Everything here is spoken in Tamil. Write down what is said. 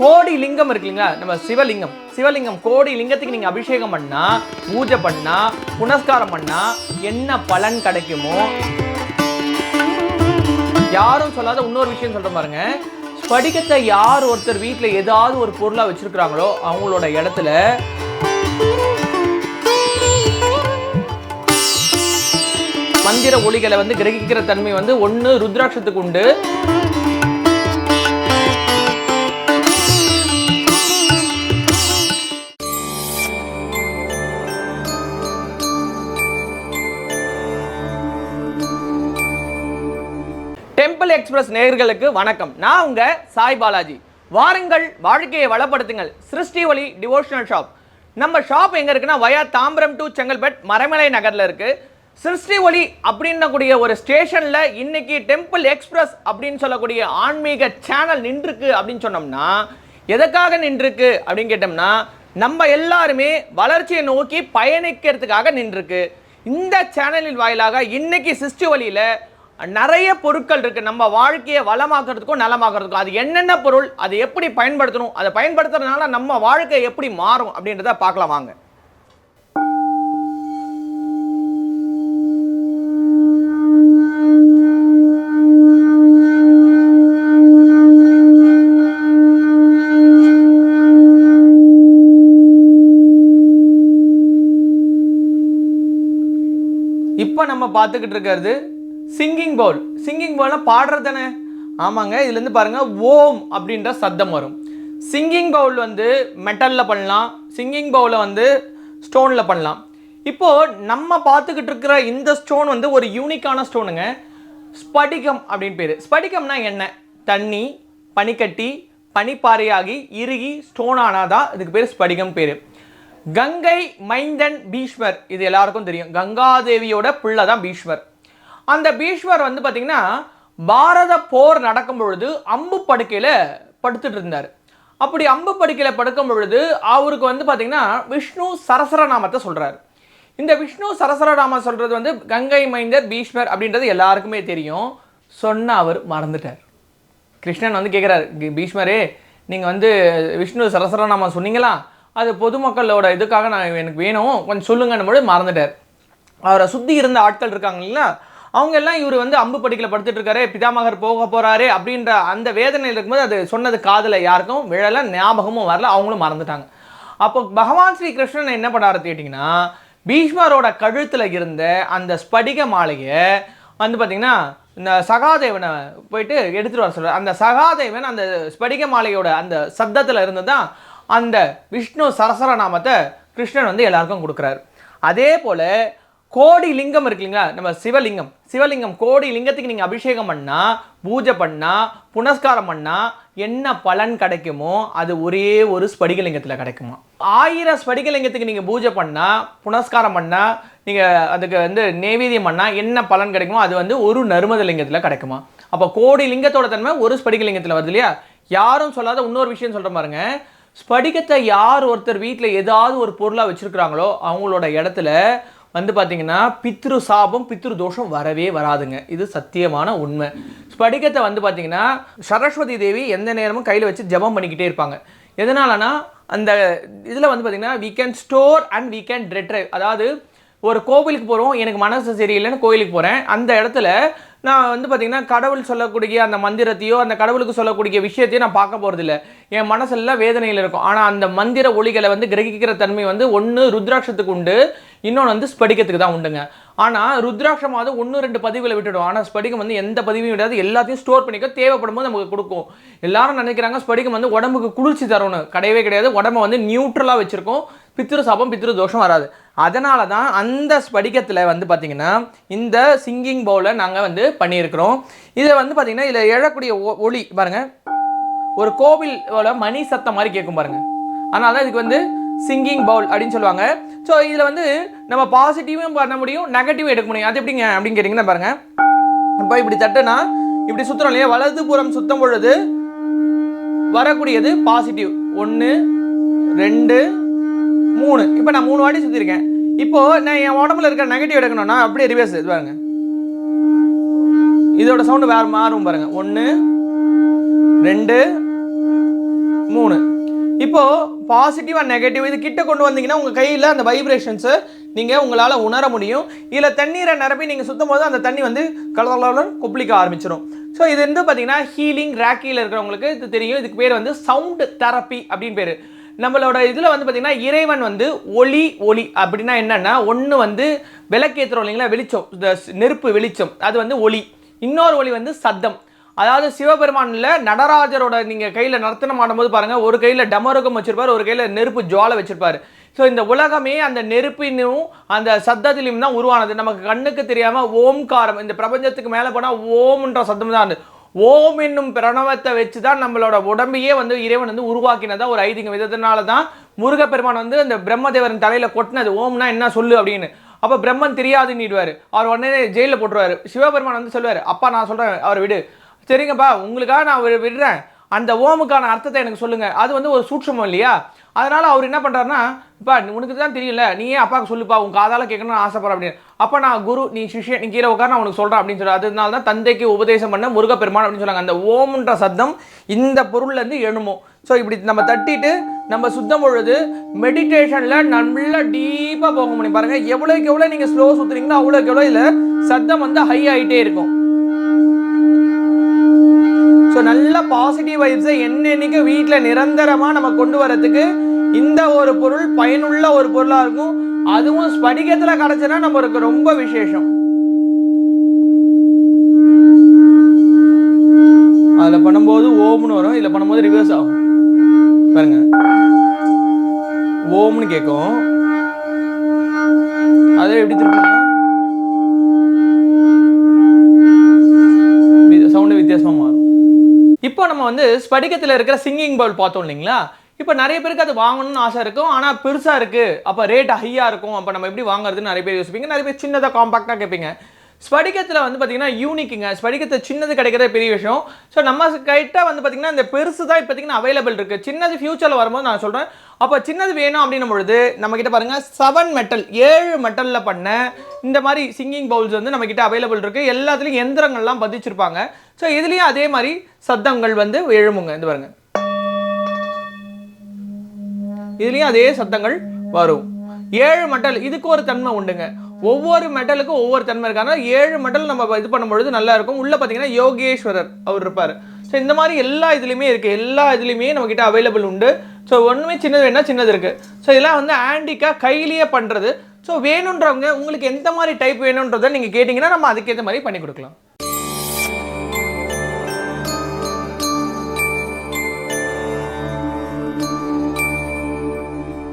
கோடி லிங்கம் இருக்கு இல்லைங்களா? நம்ம சிவலிங்கம். சிவலிங்கம் கோடி லிங்கத்துக்கு நீங்கள் அபிஷேகம் பண்ணால் பூஜை பண்ணால் புனஸ்காரம் பண்ணால் என்ன பலன் கிடைக்குமோ? யாரும் சொல்லாத இன்னொரு விஷயம் சொல்கிற பாருங்க. ஸ்படிகத்தை யார் ஒருத்தர் வீட்டில் ஏதாவது ஒரு பொருளாக வச்சுருக்குறாங்களோ அவங்களோட இடத்துல மந்திர ஒளிகளை வந்து கிரகிக்கிற தன்மை வந்து ஒன்று ருத்ராட்சத்துக்கு உண்டு. எக்ஸ்பிரஸ் நேயர்களுக்கு வணக்கம். நான் உங்க சாய் பாலாஜி. வாருங்கள் வாழ்க்கையை வளப்படுத்துங்கள். சிருஷ்டி ஒளி டிவோஷனல் ஷாப் நம்ம ஷாப் எங்க இருக்குன்னா வயா தாம்பரம் டு செங்கல்பட் மறைமலை நகர்ல இருக்கு. சிருஷ்டி ஒளி அப்படின்னக்கூடிய ஒரு ஸ்டேஷன்ல இன்னைக்கு டெம்பிள் எக்ஸ்பிரஸ் அப்படின்னு சொல்லக்கூடிய ஆன்மீக சேனல் நின்றுருக்கு அப்படின்னு சொன்னோம்னா எதற்காக நின்றுருக்கு அப்படின்னு கேட்டோம்னா நம்ம எல்லாருமே வளர்ச்சியை நோக்கி பயணிக்கிறதுக்காக நின்றுருக்கு. இந்த சேனலின் வாயிலாக இன்னைக்கு சிருஷ்டி ஒளியில நிறைய பொருட்கள் இருக்குது நம்ம வாழ்க்கையை வளமாக்குறதுக்கும் நலமாக்குறதுக்கும். அது என்னென்ன பொருள் அது எப்படி பயன்படுத்தணும் அதை பயன்படுத்துறதுனால நம்ம வாழ்க்கை எப்படி மாறும் அப்படின்றத பார்க்கலாம் வாங்க. இப்போ நம்ம பார்த்துக்கிட்டு இருக்கிறது சிங்கிங் பவுல் சிங்கிங் பவுல்னா பாடுறது தானே? ஆமாங்க இதுலேருந்து பாருங்கள் ஓம் அப்படின்ற சத்தம் வரும். சிங்கிங் பவுல் வந்து மெட்டலில் பண்ணலாம். சிங்கிங் பவுலை வந்து ஸ்டோனில் பண்ணலாம். இப்போது நம்ம பார்த்துக்கிட்டு இருக்கிற இந்த ஸ்டோன் வந்து ஒரு யூனிக்கான ஸ்டோனுங்க ஸ்படிகம் அப்படின்னு பேர். ஸ்படிகம்னா என்ன? தண்ணி பனிக்கட்டி பனிப்பாறையாகி இறுகி ஸ்டோன் ஆனாதான் இதுக்கு பேர் ஸ்படிகம் பேர். கங்கை மைந்தன் பீஷ்வர் இது எல்லாருக்கும் தெரியும். கங்காதேவியோட பிள்ளை தான் பீஷ்வர் அந்த பீஷ்வர் வந்து பார்த்தீங்கன்னா பாரத போர் நடக்கும் பொழுது அம்பு படுக்கையில் படுத்துட்டு இருந்தார். அப்படி அம்பு படுக்கையில் படுக்கும் பொழுது அவருக்கு வந்து பார்த்தீங்கன்னா விஷ்ணு சரசரநாமத்தை சொல்கிறார் இந்த விஷ்ணு சரசரநாமம் சொல்கிறது வந்து கங்கை மைந்தர் பீஷ்மர் அப்படின்றது எல்லாருக்குமே தெரியும். சொன்ன அவர் மறந்துட்டார். கிருஷ்ணன் வந்து கேட்குறாரு பீஷ்மரே நீங்கள் வந்து விஷ்ணு சரசரநாமம் சொன்னீங்களா? அது பொதுமக்களோட இதுக்காக நான் எனக்கு வேணும். கொஞ்சம் சொல்லுங்கன்னு போது மறந்துட்டார். அவரை சுற்றி இருந்த ஆட்கள் இருக்காங்க இல்லைங்களா? அவங்க எல்லாம் இவர் வந்து அம்பு படிக்கல படுத்துட்டு இருக்காரு பிதாமகர் போக போறாரு அப்படின்ற அந்த வேதனையில் இருக்கும்போது அது சொன்னது காதில் யாருக்கும் விழல ஞாபகமும் வரல அவங்களும் மறந்துட்டாங்க. அப்போ பகவான் ஸ்ரீ கிருஷ்ணன் என்ன பண்ணாரு கேட்டிங்கன்னா பீஷ்மரோட கழுத்தில் இருந்த அந்த ஸ்படிக மாலையை வந்து பார்த்தீங்கன்னா இந்த சகாதேவனை போயிட்டு எடுத்துகிட்டு வர சொல்கிறார் அந்த சகாதேவன் அந்த ஸ்படிக மாலையோட அந்த சப்தத்தில் இருந்து தான் அந்த விஷ்ணு சரசர நாமத்தை கிருஷ்ணன் வந்து எல்லாருக்கும் கொடுக்குறாரு. அதே போல் கோடி லிங்கம் இருக்கு இல்லைங்களா? நம்ம சிவலிங்கம். சிவலிங்கம் கோடி லிங்கத்துக்கு நீங்கள் அபிஷேகம் பண்ணா பூஜை பண்ணா புனஸ்காரம் பண்ணா என்ன பலன் கிடைக்குமோ அது ஒரே ஒரு ஸ்படிகலிங்கத்தில் கிடைக்குமா? ஆயிரம் ஸ்படிகலிங்கத்துக்கு நீங்கள் பூஜை பண்ணா புனஸ்காரம் பண்ணா நீங்கள் அதுக்கு வந்து நெய்வேத்தியம் பண்ணா என்ன பலன் கிடைக்குமோ அது வந்து ஒரு நறுமத லிங்கத்தில் கிடைக்குமா? அப்போ கோடி லிங்கத்தோட தன்மை ஒரு ஸ்படிகலிங்கத்தில் வருது இல்லையா? யாரும் சொல்லாத இன்னொரு விஷயம் சொல்கிற பாருங்க. ஸ்படிகத்தை யார் ஒருத்தர் வீட்டில் ஏதாவது ஒரு பொருளாக வச்சுருக்குறாங்களோ அவங்களோட இடத்துல வந்து பார்த்திங்கன்னா பித்ரு சாபம் பித்ரு தோஷம் வரவே வராதுங்க. இது சத்தியமான உண்மை. ஸ்படிகத்தை வந்து பார்த்திங்கன்னா சரஸ்வதி தேவி எந்த நேரமும் கையில் வச்சு ஜெபம் பண்ணிக்கிட்டே இருப்பாங்க. எதனாலனா அந்த இதில் வந்து பார்த்தீங்கன்னா we can store and we can retrieve அதாவது ஒரு கோவிலுக்கு போகிறோம் எனக்கு மனசு சரியில்லைன்னு கோயிலுக்கு போகிறேன் அந்த இடத்துல நான் வந்து பார்த்திங்கன்னா கடவுள் சொல்லக்கூடிய அந்த மந்திரத்தையோ அந்த கடவுளுக்கு சொல்லக்கூடிய விஷயத்தையோ நான் பார்க்க போகிறதில்ல என் மனசெல்லாம் வேதனையில் இருக்கும். ஆனால் அந்த மந்திர ஒளிகளை வந்து கிரகிக்கிற தன்மை வந்து ஒன்று ருத்ராட்சத்துக்கு உண்டு. இன்னொன்று வந்து ஸ்படிக்கத்துக்கு தான் உண்டுங்க. ஆனால் ருத்ராட்சமாவது ஒன்று ரெண்டு பதிவுகளை விட்டுடும். ஆனால் ஸ்படிகம் வந்து எந்த பதிவையும் விடாது. எல்லாத்தையும் ஸ்டோர் பண்ணிக்க தேவைப்படும் போது நமக்கு கொடுக்கும். எல்லாரும் நினைக்கிறாங்க ஸ்படிகம் வந்து உடம்புக்கு குளிர்ச்சி தரணும் கிடையவே கிடையாது. உடம்ப வந்து நியூட்ரலாக வச்சுருக்கோம். பித்திரு சாபம் பித்திரு தோஷம் வராது. அதனால தான் அந்த ஸ்படிகத்தில் வந்து பார்த்திங்கன்னா இந்த சிங்கிங் பவுலை நாங்கள் வந்து பண்ணியிருக்கிறோம். இதை வந்து பார்த்திங்கன்னா இதில் எழக்கூடிய ஒ- ஒளி பாருங்க. ஒரு கோவிலோட மணி சத்தம் மாதிரி கேட்கும் பாருங்கள் அதனால தான் இதுக்கு வந்து சிங்கிங் பவுல் அப்படின்னு சொல்லுவாங்க. ஸோ இதில் வந்து நம்ம பாசிட்டிவும் பண்ண முடியும் நெகட்டிவும் எடுக்க முடியும். அது எப்படிங்க அப்படின்னு கேட்டிங்கன்னா பாருங்க. இப்போ இப்படி தட்டுனா இப்படி சுற்றுறோம் இல்லையா? வலதுபுறம் சுத்தம் பொழுது வரக்கூடியது பாசிட்டிவ் ஒன்று ரெண்டு மூணு. இப்போ நான் மூணு வாட்டி சுற்றிருக்கேன் இப்போ நான் என் உடம்புல இருக்க நெகட்டிவ் எடுக்கணும்னா அப்படியே ரிவர்ஸ் இது பாருங்க. இதோட சவுண்டு வேறு மாறும் பாருங்க. ஒன்று ரெண்டு மூணு. இப்போ பாசிட்டிவ் நெகட்டிவ் இது கிட்ட கொண்டு வந்தீங்கன்னா உங்கள் கையில் அந்த வைப்ரேஷன்ஸை நீங்கள் உங்களால் உணர முடியும். இதில் தண்ணீரை நிரப்பி நீங்கள் சுத்தும் போது அந்த தண்ணி வந்து கலர் கொப்பளிக்க ஆரம்பிச்சிடும் ஸோ இது வந்து பார்த்தீங்கன்னா ஹீலிங் ரேக்கியில் இருக்கிறவங்களுக்கு இது தெரியும். இதுக்கு பேர் வந்து சவுண்ட் தெரப்பி அப்படின்னு பேர். நம்மளோட இதில் வந்து பார்த்தீங்கன்னா இறைவன் வந்து ஒளி ஒளி அப்படின்னா என்னென்னா ஒன்று வந்து விளக்கேற்றுறோம் இல்லைங்களா வெளிச்சம் இந்த நெருப்பு வெளிச்சம் அது வந்து ஒளி. இன்னொரு ஒளி வந்து சத்தம். அதாவது சிவபெருமானில் நடராஜரோட நீங்கள் கையில் நர்த்தனம் ஆடும்போது பாருங்கள் ஒரு கையில் டமருகம் வச்சுருப்பார் ஒரு கையில் நெருப்பு ஜுவாலை வச்சுருப்பார். ஸோ இந்த உலகமே அந்த நெருப்பினும் அந்த சத்தத்திலையும் தான் உருவானது. நமக்கு கண்ணுக்கு தெரியாமல் ஓம்காரம் இந்த பிரபஞ்சத்துக்கு மேலே போனால் ஓம்ன்ற சத்தம் தான் இருந்தது ஓம் என்னும் பிரணவத்தை வச்சு தான் நம்மளோட உடம்பையே வந்து இறைவன் வந்து உருவாக்கினதா ஒரு ஐதீகம். விதத்தினால தான் முருகப்பெருமான் வந்து அந்த பிரம்மதேவரின் தலையில் கொட்டினது. ஓம்னா என்ன சொல்லு அப்படின்னு. அப்போ பிரம்மன் தெரியாதுன்னுடுவார் அவர் உடனே ஜெயிலில் போட்டுருவாரு. சிவபெருமான் வந்து சொல்லுவார் அப்பா நான் சொல்கிறேன் அவர் விடு. சரிங்கப்பா உங்களுக்காக நான் விடுறேன். அந்த ஓமுக்கான அர்த்தத்தை எனக்கு சொல்லுங்கள் அது வந்து ஒரு சூட்சமம் இல்லையா? அதனால் அவர் என்ன பண்ணுறாருன்னா இப்போ உனக்கு தான் தெரியல. நீ ஏன் அப்பாவுக்கு சொல்லுப்பா. உன் காதால் கேட்கணும்னு ஆசைப்படுற அப்படின்னு. அப்போ நான் குரு நீ சிஷ்யன் நீ கீழே உட்கார நான் உனக்கு சொல்கிறேன் அப்படின்னு சொல்லி அதனால தான் தந்தைக்கு உபதேசம் பண்ண முருகப்பெருமான் அப்படின்னு சொன்னாங்க. அந்த ஓம்ன்ற சத்தம் இந்த பொருள்லேருந்து எழுமோ. ஸோ இப்படி நம்ம தட்டிட்டு நம்ம சுத்தம் பொழுது மெடிடேஷனில் நல்லா டீப்பாக போக முடியும் பாருங்கள் எவ்வளோக்கு எவ்வளோ நீங்கள் ஸ்லோ சுற்றுறீங்களோ அவ்வளோக்கு எவ்வளோ இதில் சத்தம் வந்து ஹை ஆகிட்டே இருக்கும். ஸோ நல்ல பாசிட்டிவ் வைப்ஸை என்னென்னைக்கு வீட்டில் நிரந்தரமாக நம்ம கொண்டு வரதுக்கு இந்த ஒரு பொருள் பயனுள்ள ஒரு பொருளா இருக்கும். அதுவும் ஸ்படிகத்துல கிடைச்சனா நம்மளுக்கு ரொம்ப விசேஷம். அதுல பண்ணும்போது ஓம்னு வரும். இதுல பண்ணும்போது ரிவர்ஸ் ஆகும். பாருங்க. ஓம்னு கேட்கும். அதே எப்படி திருப்பி சவுண்டு வித்தியாசமாக மாறும். இப்போ நம்ம வந்து ஸ்படிகத்தில் இருக்கிற சிங்கிங் பவுல் பார்த்தோம் இல்லைங்களா? இப்போ நிறைய பேருக்கு அது வாங்கணும்னு ஆசை இருக்கும். ஆனால் பெருசாக இருக்குது அப்போ ரேட் ஹையாக இருக்கும். அப்போ நம்ம எப்படி வாங்குறதுன்னு நிறைய பேர் யோசிப்பீங்க. நிறைய பேர் சின்னதாக காம்பாக்டாக கேட்பீங்க. ஸ்படிகத்தில் வந்து பார்த்தீங்கன்னா யூனிக்குங்க ஸ்படிகத்தை சின்னது கிடைக்கிறதே பெரிய விஷயம். ஸோ நம்ம கிட்ட வந்து பார்த்தீங்கன்னா இந்த பெருசு தான் இப்போதைக்கு அவைலபிள் இருக்குது சின்னது ஃபியூச்சரில் வரும்போது நான் சொல்கிறேன் அப்போ சின்னது வேணும் அப்படின்னும் பொழுது நம்மக்கிட்ட பாருங்கள் செவன் மெட்டல் ஏழு மெட்டலில் பண்ண இந்த மாதிரி சிங்கிங் பவுல்ஸ் வந்து நம்மக்கிட்ட அவைலபிள் இருக்குது எல்லாத்துலேயும் எந்திரங்கள்லாம் பதிச்சிருப்பாங்க. ஸோ இதுலேயும் அதே மாதிரி சத்தங்கள் வந்து எழுமுங்க இந்த பாருங்கள் இதுலேயும் அதே சத்தங்கள் வரும். ஏழு மெட்டல் இதுக்கு ஒரு தன்மை உண்டுங்க. ஒவ்வொரு மெட்டலுக்கும் ஒவ்வொரு தன்மை இருக்கு. ஆனால் ஏழு மெட்டல் நம்ம இது பண்ணும்பொழுது நல்லா இருக்கும். உள்ள பார்த்தீங்கன்னா யோகேஸ்வரர் அவர் இருப்பார். ஸோ இந்த மாதிரி எல்லா இதுலேயுமே இருக்குது எல்லா இதுலேயுமே நம்மக்கிட்ட அவைலபிள் உண்டு. ஸோ ஒன்றுமே சின்னது வேணா சின்னது இருக்குது ஸோ இதெல்லாம் வந்து ஆண்டிக்காக கையிலேயே பண்ணுறது ஸோ வேணுன்றவங்க உங்களுக்கு எந்த மாதிரி டைப் வேணுன்றதை நீங்கள் கேட்டிங்கன்னா நம்ம அதுக்கேற்ற மாதிரி பண்ணி கொடுக்கலாம்.